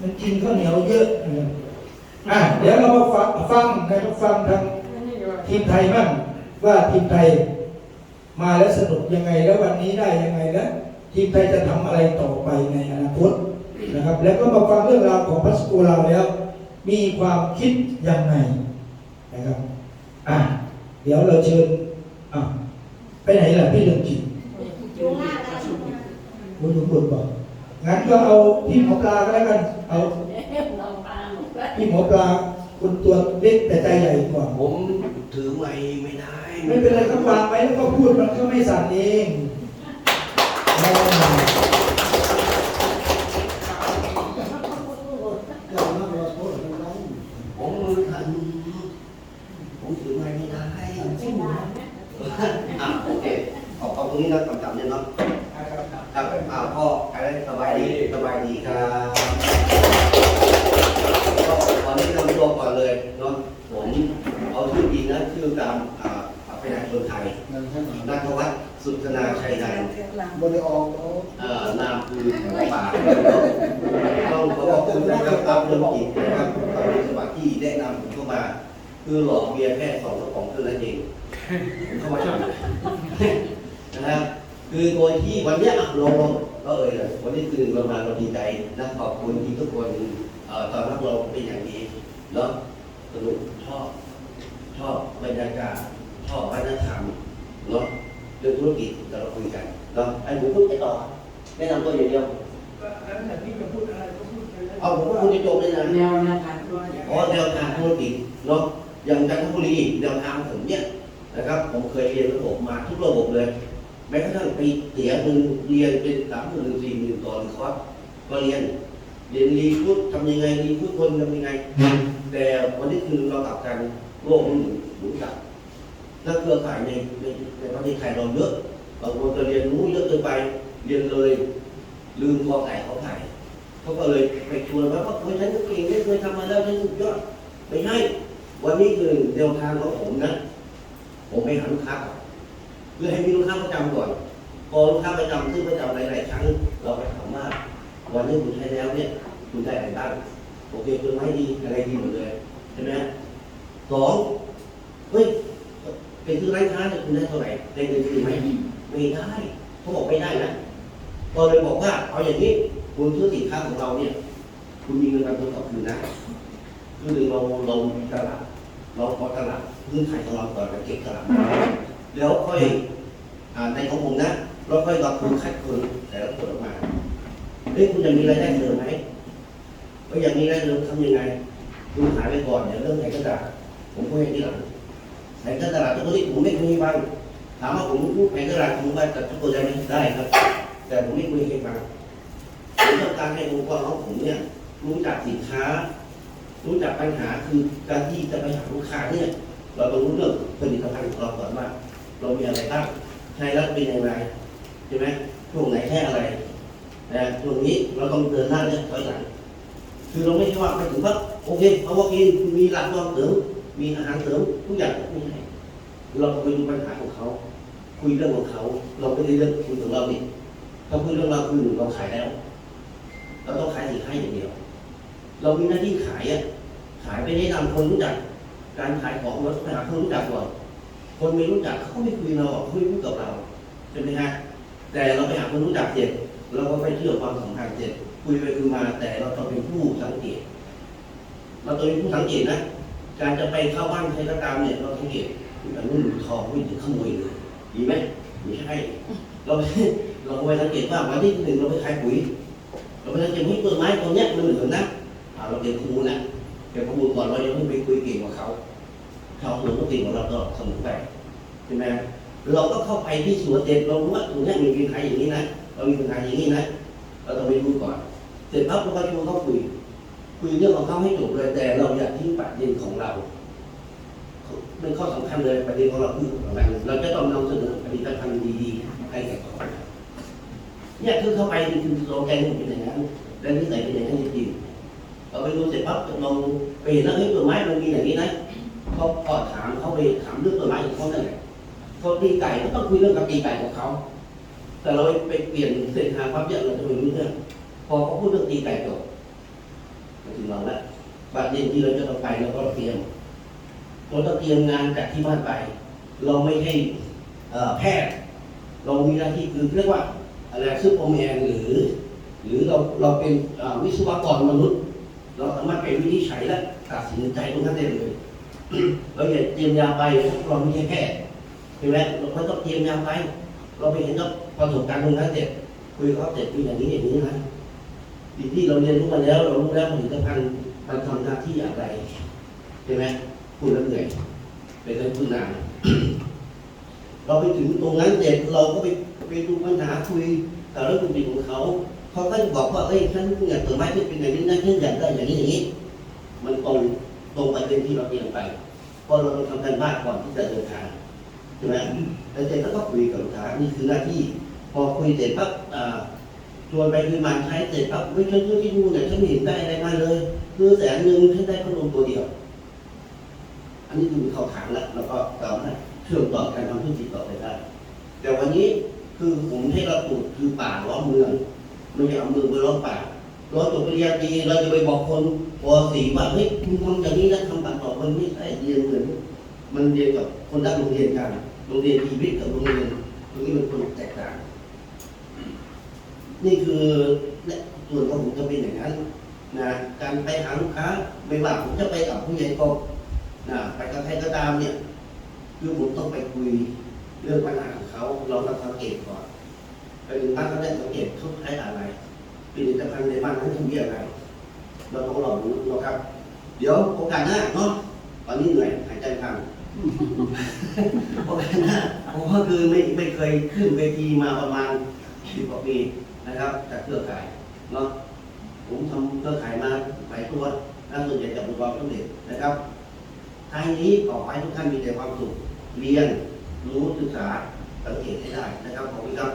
มันกินข้าวเหนียวเยอะนะครับอะเดี๋ยวเรามาฟังฟังนะครับฟังทางทีมไทยบ้างว่าทีมไทยมาแล้วสนุกยังไงแล้ววันนี้ได้ยังไงแล้วทีมไทยจะทำอะไรต่อไปในอนาคตนะครับ แล้วก็มาฟังเรื่องราวของพัสกูเราแล้ว มีความคิดยังไงนะครับอะเดี๋ยวเราเชิญอะไปไหนล่ะพี่เรื่องจริงอยู่หน้ากันบุญบุญบอก งั้นก็เอาพี่หมอปลาก็แล้วกัน เอาพี่หมอปลาคุณตัวเล็กแต่ใจใหญ่กว่า ผมถือไม้ไม่ได้ ไม่เป็นไรครับวางไว้แล้วก็พูดมันก็ไม่สั่นเองอ่าผมมือทันผมถือไม้ไม่ได้อะโอเคเอาเอาตรงนี้นะต่ำๆเนี่ยเนาะ ครับอ่าพ่ออะไรสบายดีสบายดีครับก็วันนี้นำตัวก่อนเลยเนาะผมเอาชื่อจริงนะชื่อตามอ่าประชาชนไทยนัทวัฒน์สุธนาชัยนันบริออกเอ่อนามคือป่าต้องขอขอบคุณนะครับตามเรื่องกิจนะครับตามสมัครที่แนะนำผมเข้ามา คือหลอกเบียร์แค่สองกระป๋องเท่านั้นเองเข้ามาทำนะ ครับคือโดยที่วันเนี้ยอะลองลองก็เอ่ยเลยวันนี้คือเรามาเราดีใจนะขอบคุณที่ทุกคนเอ่อตอนรับเราเป็นอย่างดีเนาะสนุกชอบชอบบรรยากาศชอบวัฒนธรรมเนาะเรื่องธุรกิจเราคุยกันเนาะไอ้หมูพูดไปต่อแนะนำตัวอย่างเดียวแล้วแต่พี่จะพูดอะไรก็พูดไปเลยเอาผมก็พูดจะจบเลยนะแนวแนวทางธุรกิจอ๋อแนวทางธุรกิจเนาะอย่างจันทบุรีแนวทางผมเนี่ยนะครับ ผมเคยเรียนระบบมาทุกระบบเลย แม้กระทั่งปีเสียหนึ่งเรียนเป็นสามหมื่นสี่หมื่นตอนคอร์สก็เรียนเรียนรีพูดทำยังไงรีพูดคนทำยังไง แต่วันนี้คือเรากลับกันโลกมันหมุนกลับนักเครือข่ายในในในประเทศไทยเราเยอะบางคนจะเรียนรู้เยอะเกินไปเรียนเลย ลืมกอไก่เขาไก่เขาก็เลยไปชวนว่าเฮ้ยฉันก็เก่งเคยทำมาแล้วฉันสุดยอดไม่ใช่วันนี้คือแนวทางของผมนะ ผมไปหาลูกค้าก พื่อให้มีลูกค้าประจำก่อนพอลูกค้าประจำซึ่งประจำหลายๆครั้งเราไปถามว่าวันนี้คุณใช้แล้วเนี่ยคุณได้อะไรบ้างโอเคคุณไม่ดีอะไรดีหมดเลยใช่ไหมสองเฮ้ยเป็นซื้อร้านค้าเนี่ยคุณได้เท่าไหร่ได้เงินคืนไหมไม่ได้เขาบอกไม่ได้นะพอเลยบอกว่าเอาอย่างนี้คุณซื้อสินค้าของเราเนี่ย คุณมีเงินปันผลกลับคืนนะคือเราเรามีตลาดเราขอตลาดพื้นฐานของเราก่อนเราเก็บตลาด แล้วค่อยอในของผมนะเราค่อยรับคุณคัดคนแต่ละคนออกมาเฮ้ยคุณจะมีรายได้เสริมไหมก็อย่างนี้ได้เลยทำยังไงดูหายไปก่อนเดี๋ยวเรื่องไหนกระดาษผมก็ให้ที่หลังไหนกระดาษทุกคนที่ผมไม่เคยให้ฟังถามว่าผมพูดไหนกระดาษผมว่าจะทุกคนได้ไหมได้ครับ แต่ผมไม่เคยให้ฟังผมต้องการให้องค์กรของผมเนี่ย รู้จักสินค้า รู้จักปัญหาคือการที่จะไปหาลูกค้าเนี่ย เราต้องรู้เรื่องผลิตภัณฑ์ของเราก่อนว่า เรามีอะไรบ้างใช้แล้วเป็นยังไงใช่ไหมช่วงไหนแค่อะไรนะช่วงนี้เราต้องเดินหน้าเนี่ยถอยหลังคือเราไม่ใช่ว่าไปถึงว่าโอเคเอาว่ากินมีหลักรองเสริมมีอาหารเสริมทุกอย่างไม่ใช่เราก็ไปดูปัญหาของเขา คุยเรื่องของเขา เราไม่ได้เรื่องคุยของเราดิถ้าคุยเรื่องเราคือหนึ่งเราขายแล้ว เราต้องขายสินค้าอย่างเดียว เรามีหน้าที่ขายอะขายไปแนะนำคนรู้จัก การขายของเราต้องไปหาคนรู้จักก่อน คนไม่รู้จักเขาไม่คุยเราหรอกเขาไม่พูดกับเราใช่ไหมฮะแต่เราไปหาคนรู้จักเสร็จเราก็ไปเชื่อความสัมพันธ์เสร็จคุยไปคุยมาแต่เราต้องเป็นผู้สังเกต เราต้องเป็นผู้สังเกตนะการจะไปเข้าบ้านใครก็ตามเนี่ยเราสังเกตแบบนู้นทองไม่ถึงขโมยเลยดีไหมไม่ใช่เราเราไปสังเกตว่าวันที่หนึ่งเราไปขายปุ๋ยเราไปสังเกตว่าต้นไม้ตรงนี้มันเหลืองนะอ่าเราเก็บข้อมูลนะเก็บข้อมูลก่อนเรายังไม่ไปคุยเก่งกว่าเขา เขาเหมือนก็เก่งกว่าเราตลอดเสมอไปใช่ไหมเราก็เข้าไปที่สวนเด็ดเรารู้ว่าตรงนี้มีปัญหาอย่างนี้นะเรามีปัญหาอย่างนี้นะเราต้องไปดูก่อน เสร็จปั๊บเราก็ชวนเขาคุย คุยเรื่องของเขาให้จบเลยแต่เราอย่าทิ้งประเด็นของเราเป็นข้อสำคัญเลยประเด็นของเราคืออะไรเราจะต้องนำเสนอผลิตภัณฑ์ดีๆให้แก่เขาเนี่ยคือเข้าไปคือโลแกนเป็นอย่างนั้นและนิสัยเป็นอย่างนั้นจริงๆเราไปดูเสร็จปั๊บเราไปเห็นแล้วเฮ้ยต้นไม้มันมีอย่างนี้นะ เขาก็ถามเขาไปถามเรื่องต้นไม้ของเขานั่นแหละเขาตีไก่ก็ต้องคุยเรื่องกับตีไก่ของเขา แต่เราไปเปลี่ยนเส้นทางปั๊บเนี่ยเราจะไม่รู้เรื่อง พอเขาพูดเรื่องตีไก่จบถึงเราล้วประเด็นที่เราจะต้องไปเราก็เตรียมเราต้องเตรียมงานจากที่บ้านไป เราไม่ให้เอ่แพทย์เรามีหน้าที่คือเรียกว่าอะไรซูเปอร์แมนหรือ หรือเราเราเป็นวิศวกรมนุษย์ เราสามารถไปวินิจฉัยและตัดสินใจตรงนั้นได้เลย เราอย่าเตรียมยาไปเราไม่ใช่แพทย์ใช่ไหมเราไม่ต้องเตรียมยาไป เราไปเห็นกับประสบการณ์ตรงนั้นเสร็จคุยเขาเสร็จเป็นอย่างนี้อย่างนี้นะสิ่งที่เราเรียนรู้มาแล้ว เรารู้แล้วผลิตภัณฑ์มันทำหน้าที่อะไรใช่ไหมพูดแล้วเหนื่อยเป็นเรื่องพูดนานเราไปถึงตรงนั้นเสร็จเราก็ไปไปดูปัญหาคุยกับเรื่องธุรกิจของเขาเขาก็บอกว่าเอ้ยฉันอยากเปิดไม้ที่เป็นอย่างนี้นะฉันอยากได้อย่างนี้อย่างนี้ มันตรง ตรงประเด็นที่เราเตรียมไปเพราะเราต้องทำกันบ้านก่อนที่จะเดินทางใช่ไหมแล้วเสร็จแล้วก็คุยกับลูกค้านี่คือหน้าที่ พอคุยเสร็จปั๊บอ่าชวนไปคุยมาใช้เสร็จปั๊บไม่ช่วยช่วยที่ดูเนี่ยฉันไม่เห็นได้อะไรมาเลยคือแสนหนึ่งฉันได้พัดลมตัวเดียว อันนี้คือเขาทางแล้วแล้วก็สามารถเชื่อมต่อการทำธุรกิจต่อไปได้แต่วันนี้คือผมให้เราปลูกคือป่าล้อมเมืองไม่ใช่เอาเมืองไปล้อมป่า เราจบปริญญาตรีเราจะไปบอกคนปสี่ว่าเฮ้ยคุณทำอย่างนี้นะทำตัดต่อมันไม่ใช่เรียนเหมือนมันเรียนกับคนรักโรงเรียนกันโรงเรียนชีวิตกับโรงเรียนตรงนี้มันคนแตกต่าง นี่คือเนี่ยส่วนของผมจะเป็นอย่างนั้นนะการไปหาลูกค้าไม่ว่าผมจะไปกับผู้ใหญ่กบนะไปกับใครก็ตามเนี่ยคือผมต้องไปคุยเรื่องปัญหาของเขาเราต้องสังเกตก่อนไปถึงบ้านเขาได้สังเกตเขาใช้อะไร ผลิตภัณฑ์ในบ้านนั้นเขามีอะไรเราต้องลองรู้นะครับ เดี๋ยวโอกาสหน้าเนาะตอนนี้เหนื่อยหายใจพังโอกาสหน้าผมก็คือไม่ไม่เคยขึ้นเวทีมาประมาณสิบกว่าปีนะครับจากเครือข่ายเนาะผมทำเครือข่ายมาหลายตัวและส่วนใหญ่จะประสบความสำเร็จนะครับท้ายนี้ขอให้ทุกท่านมีแต่ความสุขเรียนรู้ศึกษาสังเกตให้ได้นะครับขอบคุณครับ